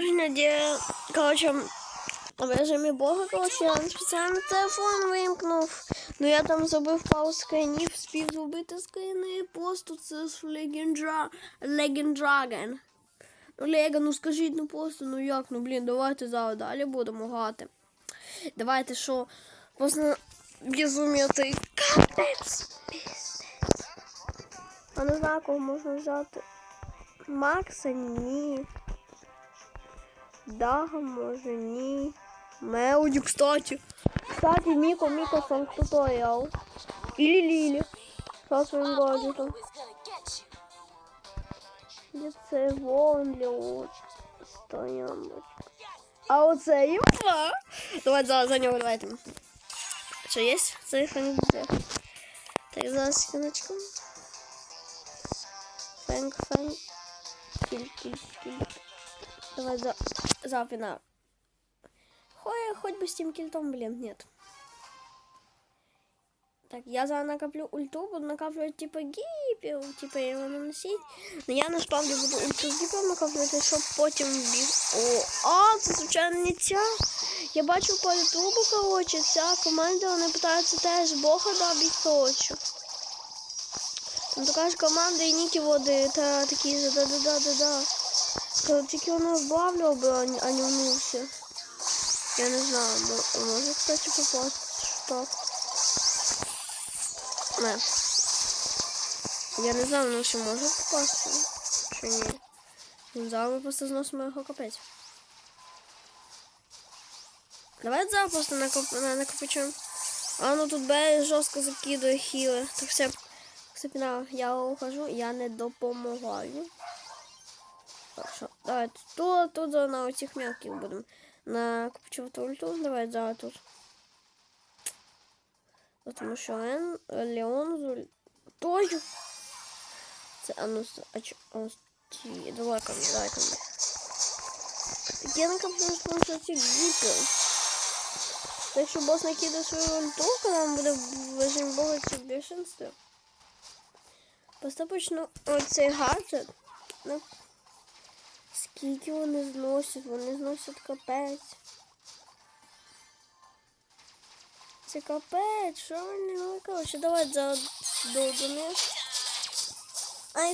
продовження, де, коротше, в режимі Бога, коротше, я спеціально телефон вимкнув. Ну я там забив пару скринів, спів зробити скрини, просто це з Легендра... Легендрагон. Ну, Лего, ну скажіть, ну просто, ну як, ну блін, давайте зараз далі будемо грати. Давайте що, просто безумія той капець. А не знаю, кого можна взяти. Макса ні. Дага може ні. Мелоді, кстати. Кстати, Міко, Міко сам туторіал. Ілі Лілі. Со своїм гаджетом. Де це вон для от стояночка. А оце імба. Давай за, за нього давайте. Що є? Це фанк. Так, зараз секундочку. Фэнк, фэнк. Киль, киль, киль. Давай за, за финал. Хоть, бы с тем кильтом, блин, нет. Так, я за накоплю ульту, буду накапливать типа гипер, типа его наносить. Но я на насправді буду ульту з гіпером накоплювати, щоб потім біг. О, а, це звичайно не ця. Я бачу по ютубу, коротше, ця команда, вони питаються теж бога добить, коротше. Там така ж команда і ніки води та такі же да-да-да-да-да. Коли Тільки воно вбавлював би, а не- внувся. Я не знаю, мо- може, кстати, попасти. Так. Не. Я не знаю, ну ще може попасти. Чи ні. Ну, Зараз просто зносимо його капець. Давай зараз просто накоп... на- накопичуємо. А ну тут Б жорстко закидує хіли. Так все. Все пінал. Я ухожу, я не допомагаю. Так що, давай тут, тут за- на оцих мелких будемо накопичувати ульту. Давай зараз тут. Тому що Ен, Леон з ультою. Це а ну, с- а чо, а ну, ті, давай ко мне, давай ко мне. Так я накоплю з помощью цих гіпер. Так що бос накидає свою ульту, коли він буде в режимі бога чи в бешенстві. Просто почну оцей гаджет. Ну, скільки вони зносять? Вони зносять капець. Це капець, що вони коротше, давай за до, них.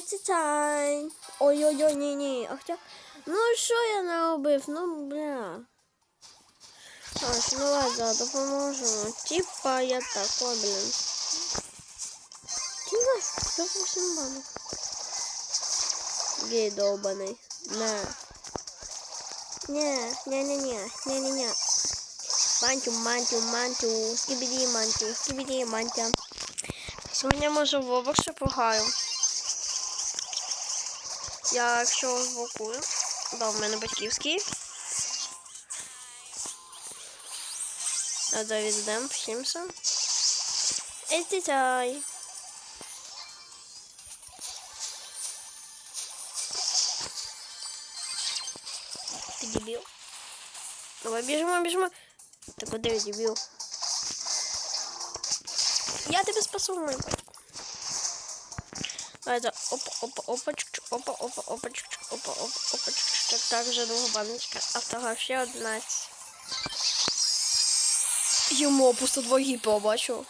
Це тайн. Ой-ой-ой, ні-ні. А хоча, ну що я наробив? Ну, бля. Короче, ну ладно, допоможемо. Типа я такой, блин. Кіна, це восемь банок. Гей долбаний. На. Не, не-не-не, не-не-не. Мантю, мантю, мантю, скибіді мантю, скибіді мантя. Сьогодні може в обох ще пограю. Я якщо звукую, да, в мене батьківський. А зараз віддам всімся. Естітай. Ти дебіл. Давай біжимо, біжимо. Ти куди дебіл? Я тебе спасу, мой. Давай, опа, опа, опа, чик, опа, опа, опа, чик, опа, опа, опа, чик, так, так, вже друга баночка, а вторая ще 11. Йому просто два гіпи бачу.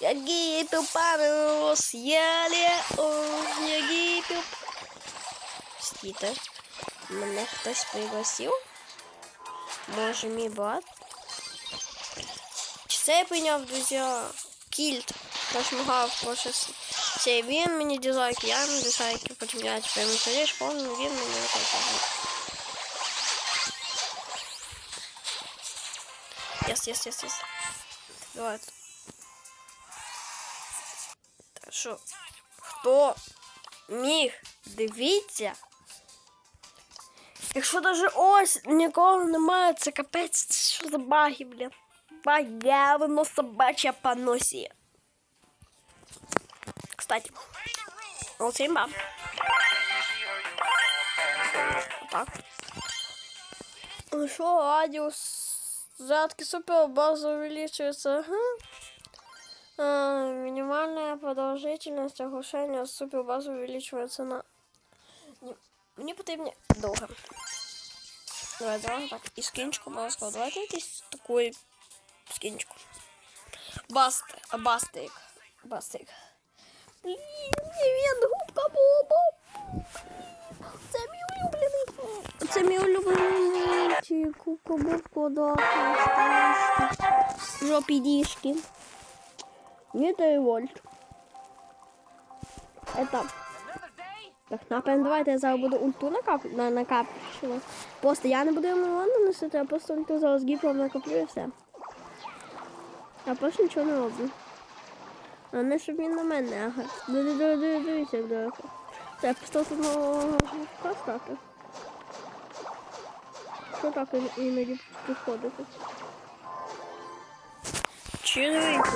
Я гіпів парус, я Леон, я гіпів. Стійте. Мене хтось пригласив? Може мій брат? Чи це я прийняв, друзі? Кільт. Пошмагав проще цей він мені дизлайк, я йому дизлайки, потім я тепер йому сидиш, повний він мені виконує. Yes, yes, yes, yes. Давай. Так що, хто міг дивіться? Якщо навіть ось нікого немає, це капець, це що за баги, бля. Багавино собача поносі. Кстати, вот имба. Так. Ну что, радиус зарядки супер база увеличивается. Ага. А, минимальная продолжительность оглушения супер базы увеличивается на... Не- Мне потрібно довго. Давай, давай, так. І скінчику обов'язково. Давайте якийсь такий скінчику. Басти, а бастик. Бастик. Блін, він губка Бобо. Це мій улюблений. Це мій улюблений мультик. Губка Бобко, да. Жопі дішки. Вітаю, Вольт. Это. Так, напевно, давайте я зараз буду ульту накап... на, накапчувати. Просто я не буду йому ванну носити, а просто ульту зараз гіпром накоплю і все. Я просто нічого не роблю. А не щоб він на мене, ага. Дивіться, як далеко. Це просто одного стати. Що так іноді підходити? Чоловік,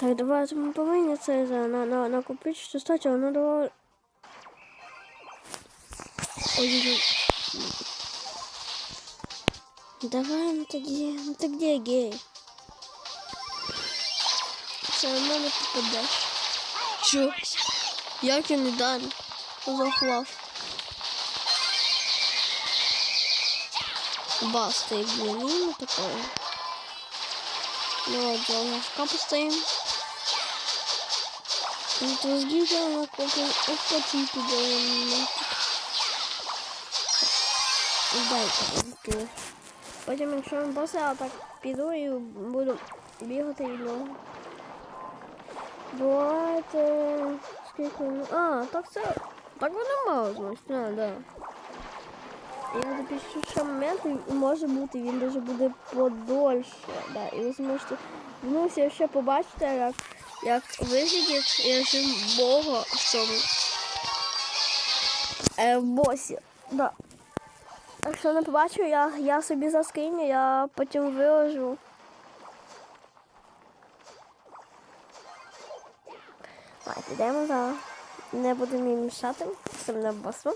так, давай ми повинні це за на, на, накопичити статтю, ну давай. Ой, Давай, ну тоді, ну ти где гей? Все одно не попадеш. Що? Як я не далі? Захлав. Баста, блин, ну не такое. Ну, вот, у Нас капу стоим. Ну, то сгибаем, а копим, охватить делаем. Дайте. Потім, якщо він боса, так піду і буду бігати і нього. Давайте. Скільки. А, так це. Так воно мало значить, а, да. Я запишу ще момент, і може бути, він даже буде подольше. Да, і ви зможете ну, ще побачите, як, як виглядить режим Бога в цьому е, босі. Да. Якщо не побачу, я, я собі заскріню, я потім виложу. Давайте йдемо за. Не будемо їм мішати. Це мене босом.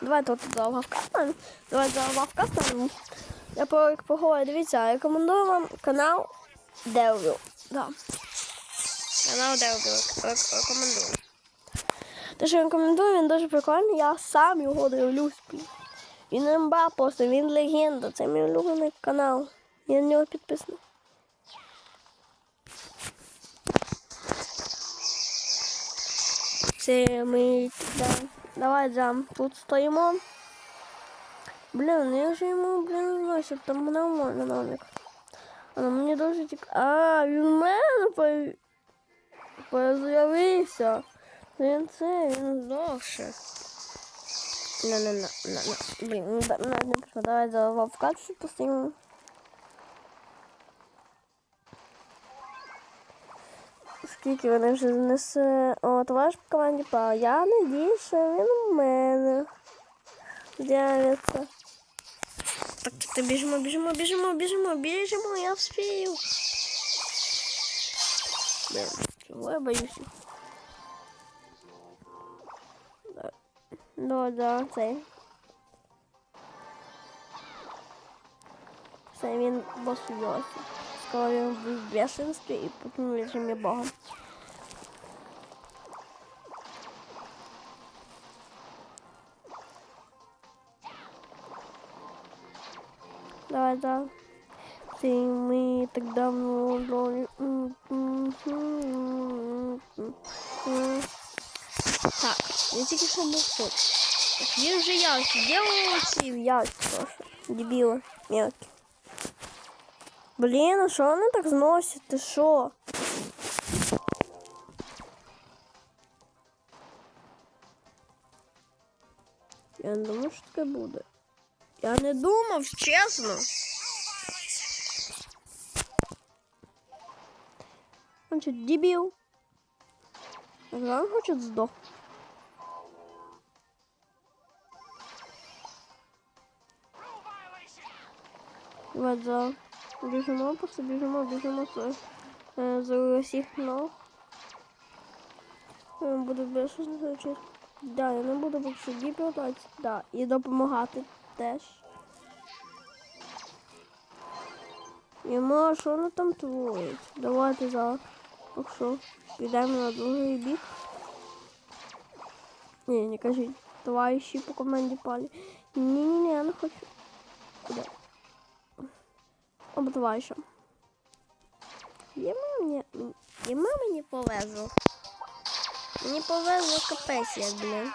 Давай тут за лавка. Давай за лавка ставимо. Я по поговорю, дивіться, рекомендую вам канал Деврю. Да. Канал Деврю рекомендую. Те, що рекомендую, він дуже прикольний. Я сам його дивлюсь. Він імба просто, він легенда. Це мій улюблений канал. Я на нього підписаний. Все, ми да. Давай зам. Тут стоїмо. Блін, ну я ж йому, блін, носить, там нормально номер. А ну, мені дуже тік... А, він в мене пой... появився. Він це, він здохше. На, на, на, на, на. Блін, ну, да, навіть не пішло. Давай за вовка ще поставимо. Скільки вони вже знесе. О, товариш по команді па. Я надіюсь, що він у мене. З'явиться. Так, біжимо, біжимо, біжимо, біжимо, біжимо, я вспію. Блін, чого я боюся? Да. Ну, да, цей. Це він босується. Скоро він в бешенстві і потім в режимі Давай, да. Ты мы так давно роли. Так, я тільки що був тут. Так, Він вже яйця. Де ці яйця прошу? Дебіли, мелкі. Блін, а що вони так зносять? Ти що? Я не думав, що таке буде. Я не думав, чесно. Он? Ага, он хочет сдох. Вот, за. Біжимо, просто біжимо, біжимо е, з усіх ног. Я буду більше звучати. Да, я не буду більше діпати, да, і допомагати теж. Йому, а що воно там творить? Давайте зараз. Так що, підемо на другий бік. Ні, не кажіть. Товариші по команді палі. Ні-ні-ні, я не хочу. Куди? Оба товариша. Йому мені, йому мені повезло. Мені повезло капець, як, блін.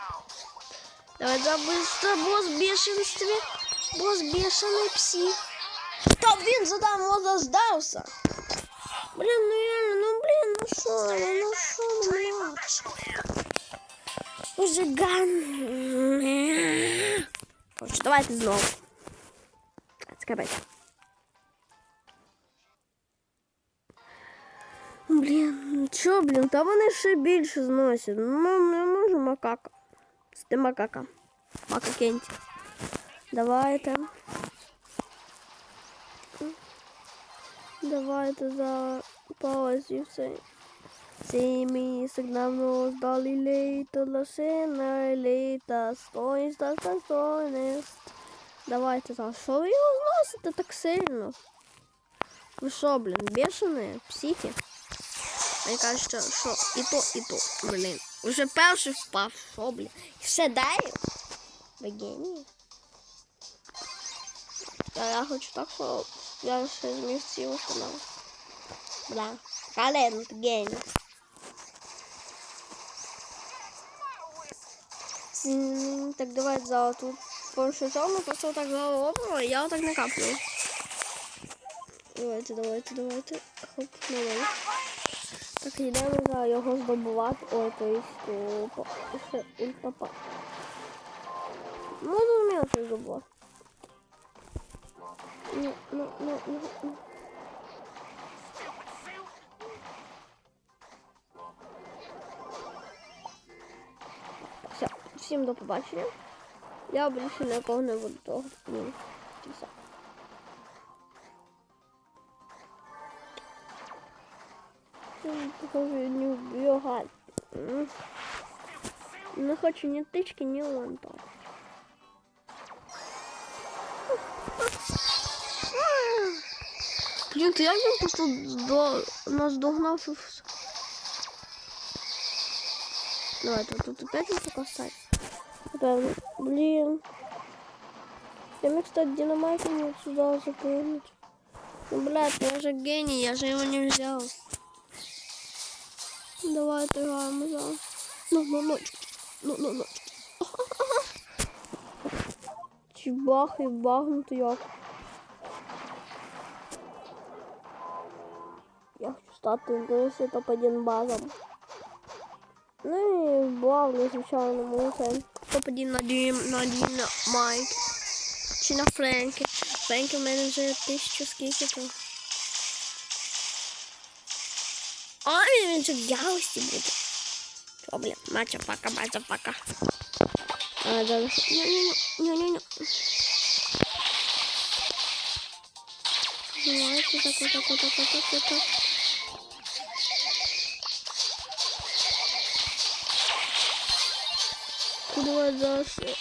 Давай забыстро, босс в бешенстве. Босс бешеный псих. Та він за там дождався. Блін, ну реально, ну блін, ну що, ну, ну що, ну блін. Уже ган. Короче, давайте знову. Скабать. Блін, ну чо, блін, та вони ще більше зносять. Ну, не може макака. Ти макака. Мака Кенті. Давайте. Давайте за паузі все. Сімі сигнально здали лейто, лошина лейта, стойність та стойність. Давайте зараз. Що ви його зносите так сильно? Ви що, блін, бешені? Психи? Мені кажуть, що, що і то, і то, блін. Уже перший впав, що, блін. І все далі? Ви генії? Я, хочу так, що я ще зміг ці установи. Бля, Кален, ти геній. Так, давай за тут першу зону, просто так голову, я так накаплю. Давайте, давайте, давайте. Хоп, давай. Так, йдемо за його здобувати. Ой, то есть ультапа. Ну, зрозуміло, що здобувати. Ну, ну, ну, ну, ну. Все, всім до побачення. Я більше нікого не буду того. Ні, все. Не убегать. Не хочу ни тычки, ни лампа. Блин, ты він просто до нас догнав і все. Давайте тут опять не покасать. Блин. Я мне, кстати, динамайк не сюда запрыгнуть. Ну, блядь, я же гений, я же его не взял. Давайте граємо за. Ну, ну, ну, ну, ну, ну. Чи бах і багнути як. Я хочу стати досі топ-1 базом. Ну і бавлю, звичайно, мусор. Топ-1 на Дім, на Дім, на Майк. Чи на Френкі. Френкі в мене вже тисячу скільки. Він же в ярості буде. Що, блін, мача пака, мача пака. А, да, ня-ня-ня, Давайте так, так, так, вот так, вот так. Куда дальше?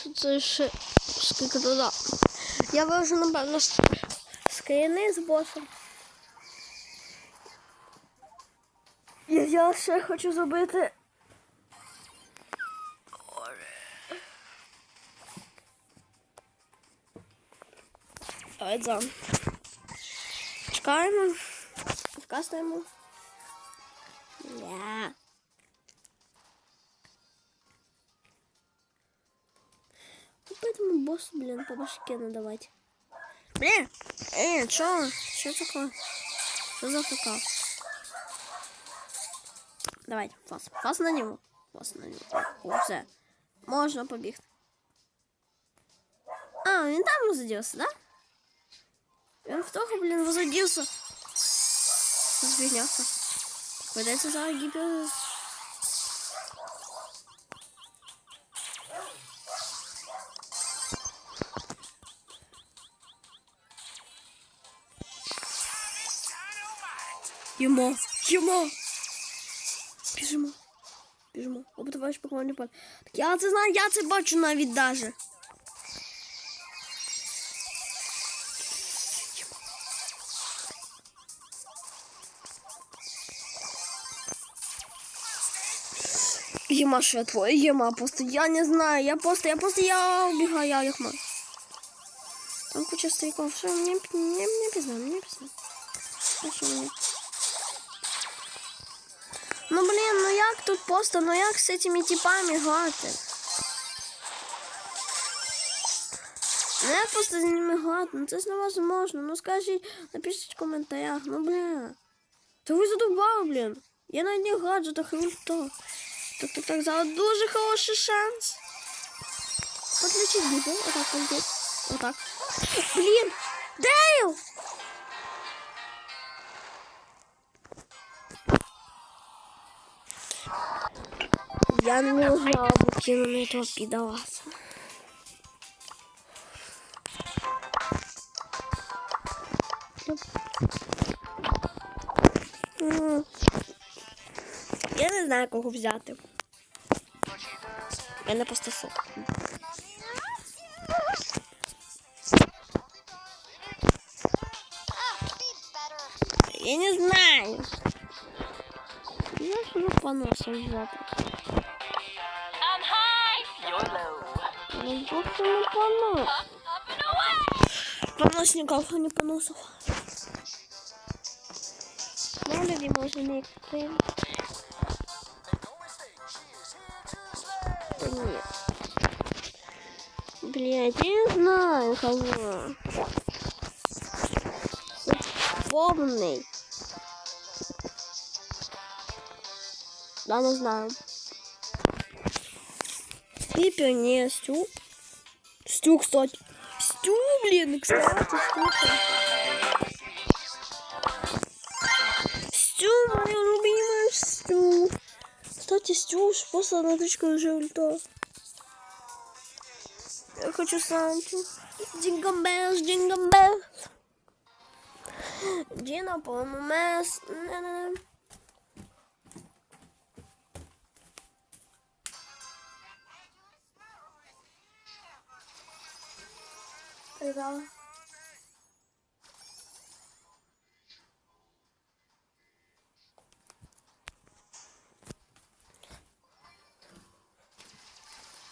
Що це ще? Скільки туди? Я вивожу, напевно, з скріни з босом. І я ще хочу зробити. Давай за. Чекаємо. Вкастуємо. Yeah. Ну, Поэтому босс, блин, по башке надавать. Блин, эй, чё? Что такое? Что за фк? Давайте, фас. Фас на него. Фас на него. О, все. Можно побігти. А, він там возадівся, да? Він в того, блін, возадівся. Що за фігня? Ведеться за гіпер. Їмо. Їмо. Біжимо. Біжимо. Обдаваєш покоління пад. Так я це знаю, я це бачу навіть даже. Ема, что я твой, Ема, просто я не знаю, я просто, я просто, я убегаю, я Ема. Там куча стариков, что мне, мне, мне пизда, мне пизда. Хорошо, Ну блін, ну як тут просто, ну як з цими типами грати? Ну як просто з ними грати? Ну це ж невозможно. Ну скажіть, напишіть в коментарях, ну бля. Та ви задовбали, блін. Я на одних гаджетах ульто. Так, так, так, зараз дуже хороший шанс. Подключить бігу, отак, пойдет. Отак. Блін! Дейл! Я не могла бы этого пидораса. Я не знаю, кого взяти. У мене просто сок. Я не знаю. Я ж ну поносом взяти. Ну, просто не понос. Up and away. Поносников, а не поносов. Мало ли, может, не крым. Да нет. Блять, я не знаю кого. Полный. Да, не знаю. Пипер, не, Стю. Стю, кстати. Стю, блин, кстати, Стюха. Стю, моя любимая Стю. Кстати, Стю после натычка уже ульта. Я хочу Санту. Джингл Беллс, Джингл Беллс. Джина Legal.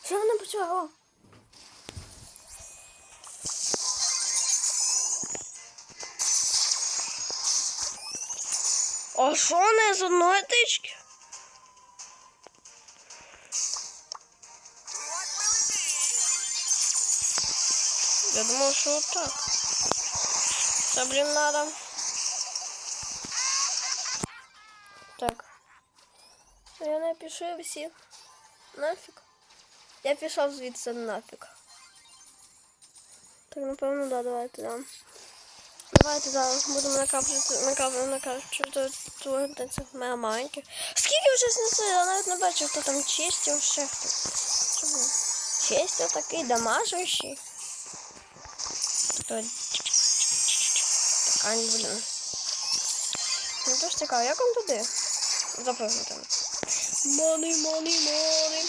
Що вона почала? А що не з одної тички? Я думал, что вот так. Да, блин, надо. Так. Я напишу всіх. Нафіг. Я пішов звідси нафіг. Так, напевно, да, давайте, да. Давайте зараз будемо накапувати, накапувати, накапувати цих мега маленьких. Скільки вже снесли? Я навіть не бачив, хто там чистив, ще хто. Чому? Чистив такий дамажущий. Хто? Така, блін. Ну то ж цікаво, як вам туди? Запрыгнути. Money, money, money.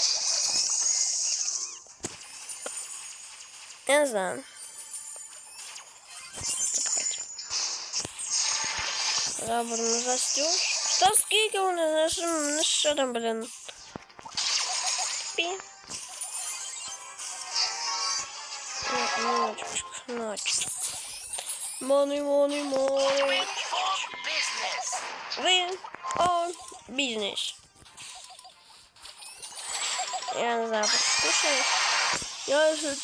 Я не знаю. Зараз будемо застюж. Та скільки вони нашим, ну що там, блін? Пі. Ночечка, ночечка. Money, money, money. For business. Win on business. Я не знаю, послушай. Я же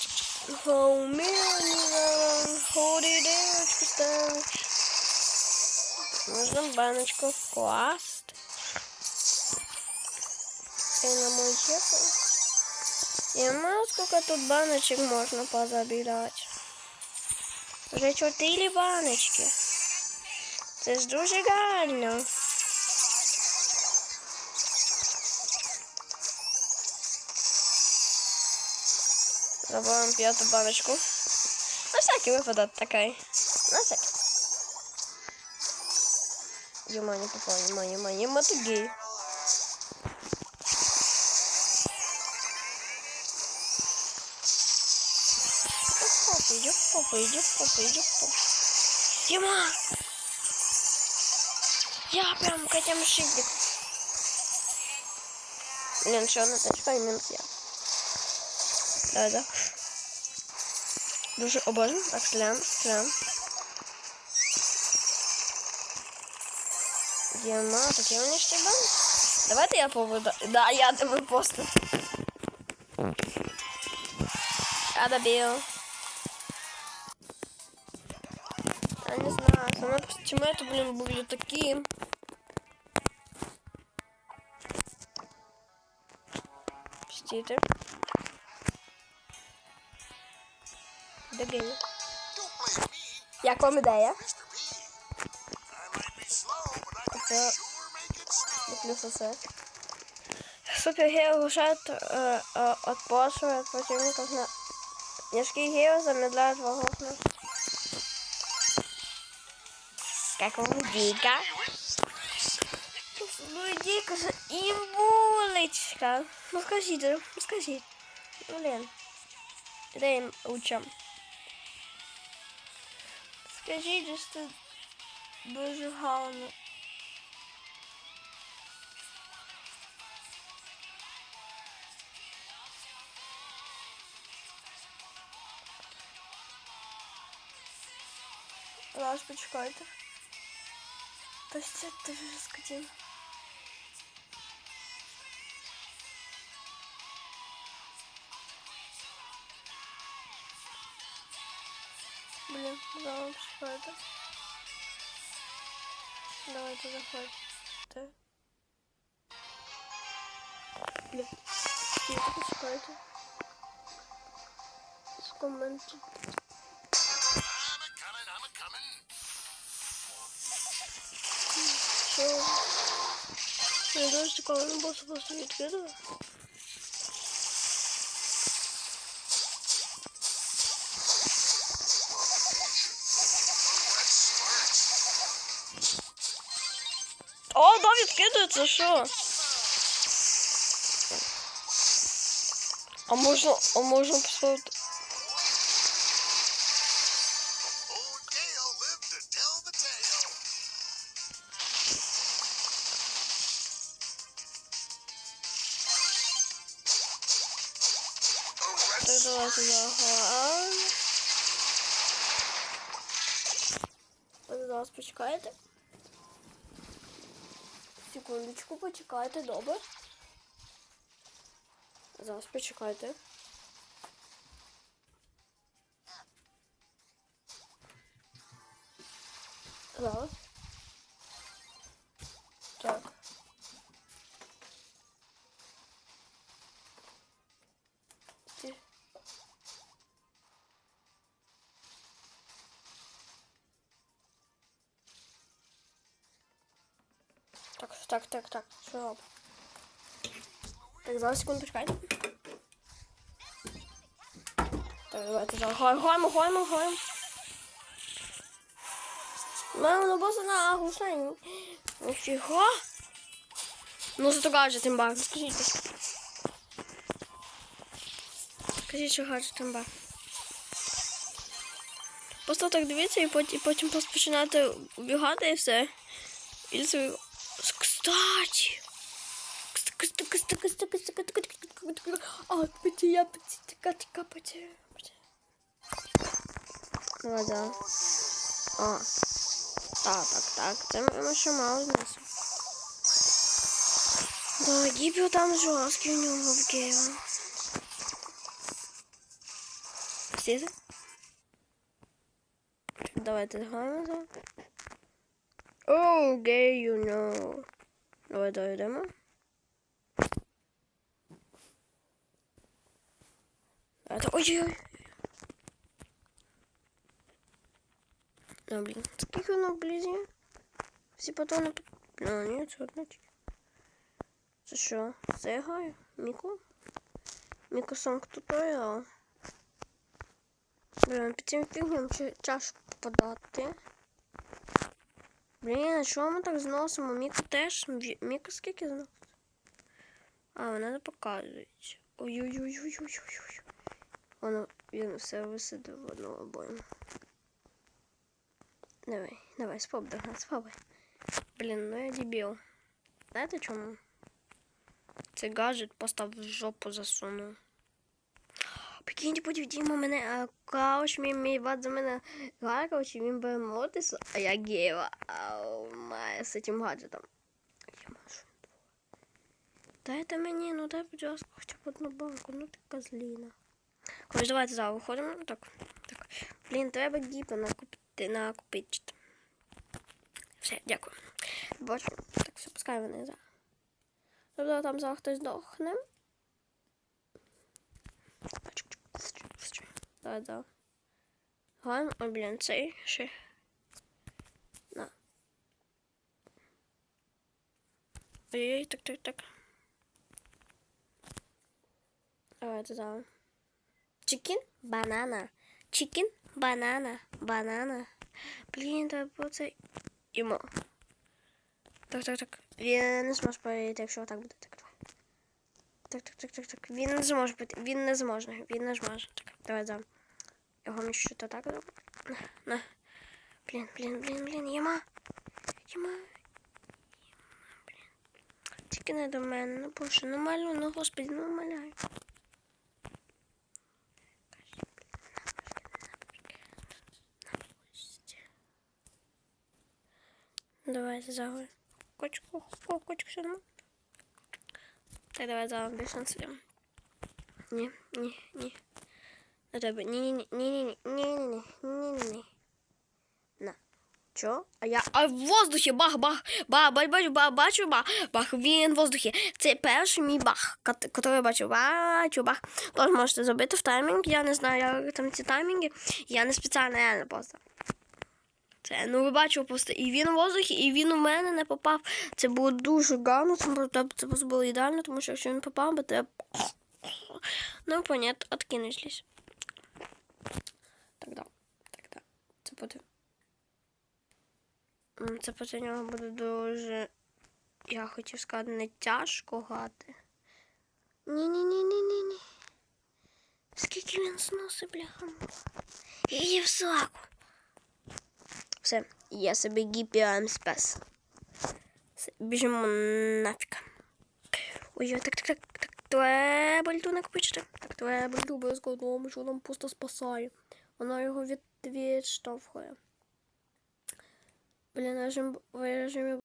умею ходи девочку ставишь. Нужно баночку вкласть. И на мой телефон. Я знаю, сколько тут баночек можно позабирать. Уже чотири баночки. Це ж дуже гарно. Забираємо п'яту баночку. На всякий випадок такий. На всякий. Йома, не попав, йома, йома, идет, попа, идет, попа, идет, попа. Йома! Я прям к этим шипик. Блін, ще одна тачка і мінус я. Давай, да. Дуже обожно. Так, стріляємо, стріляємо. Діма, так я не ще Давайте я поведу. Да, я тебе просто. Я добил. I might be slow, but I can Оце sure make it snow. плюс оце. Супергео лишает э, э, отбрасывает противников на... Снежки гео замедляют врагов на... Как вам идейка? Ну идейка же и булочка. Ну скажите, ну скажите. Блин. Дай им учам. Скажите, что дуже гарно. Зараз почекайте. Та що ти вже скотин? Блін, зараз почекайте. Давайте заходьте. Блін, тільки почекайте. З коменту. I'm Дуже цікаво, не босу просто відкидаю. О, да, відкидується, що? А можна, а можна поставити. Так, давайте. Ви зараз почекаєте. Секундочку, почекайте, добре. Зараз почекайте. Зараз. Так, так, так, так. Зараз секунду почекайте. Так, давайте зараз. Граємо, граємо, граємо. Маємо на боса на глушенні. Ніфіга. Ну, зато гаджет имба. Скажіть. Скажіть, що гаджет имба. Просто так дивіться і потім, і потім починати убігати і все. І свою... Кстати. Кстати, кстати, кстати, кстати, кстати, кстати. А, пойти, я пойти, така, така, пойти. Ну, да. А. Так, так, так. Це ми ще мало знесу. Да, гіпіо там жорсткий у нього в Гео. Всі це? Давайте згаємо за. Оу, гей, you know. Давай дойдемо. Ой-ой-ой. А, блин, скільки воно вблизі? Всі патрони... А, ні, це одна тільки. Це що? Це граю? Міко? Міко Сонг туторіал. Блін, під цим фігнем чи чашку подати. Блін, а чого ми так зносимо? Міко теж? Міко скільки зносить? А, вона не показується. Ой-ой-ой-ой-ой-ой. Воно, він все висадив в одну обойму. Давай, давай, спробуй, догнати, спробуй. Блін, ну я дебіл. Знаєте чому? Цей гаджет постав в жопу засунув. Прикиньте, потім Діма мене а, кауч, мій, мій бат за мене гаркав, і він бере мотис, а я гева має з цим гаджетом. Я можу. Дайте мені, ну дай, будь ласка, хоча б одну банку, ну ти козліна. Коротше, давайте зараз виходимо. Так, так. Блін, треба гіпа накупити, накупити. Все, дякую. Бачу. Так, все, пускай вони за. Тобто там зараз хтось здохне. Давай, давай. Ган, ой, блін, цей ще. На. Ой-ой, так, так, так. Давайте, давай. Чикен, банана. Чикен, банана, банана. Блін, треба було це йому. Так, так, так. Він не зможе поїти, якщо так буде. Так, давай. Так, так, так, так, так. Він не зможе бути. Він не зможе. Він не зможе. Так, давай дам. Його мені то так зробити. На, на. Блін, блін, блін, блін, Єма. Єма. Єма, блін. Тільки не до мене, ну боже, ну малю, ну господи, ну маляй. Давайте загой. Кочку, кочку все нормально. Так, давай зараз більше не сидимо. Ні. На тебе. Ні, ні, ні. На. Чо? А я. А в воздухі бах, бах, бах, бach, бачу, бах, бачу, бах, бах, він в воздухі. Це перший мій бах, який я бачу, бачу, бах. Тож можете зробити в таймінг. Я не знаю, як там ці таймінги. Я не спеціально, реально просто. Це, ну ви бачили просто, і він у воздухі, і він у мене не попав. Це було дуже гарно, це, просто було ідеально, тому що якщо він попав, би треба. Ну, понятно, откинулись. Так, да. Це буде. Це проти нього буде дуже. Я хотів сказати, не тяжко грати. Ні-ні-ні-ні-ні-ні. Скільки він зносить, бляха. І в сраку. Все, я собі гіпіам. Все, біжимо нафіг. Ой, ой, так, так, так, так, треба льду накопичити. Так, твоя льду обов'язково, тому що нам просто спасає. Вона його від, відштовхує. Блін, режим, в режимі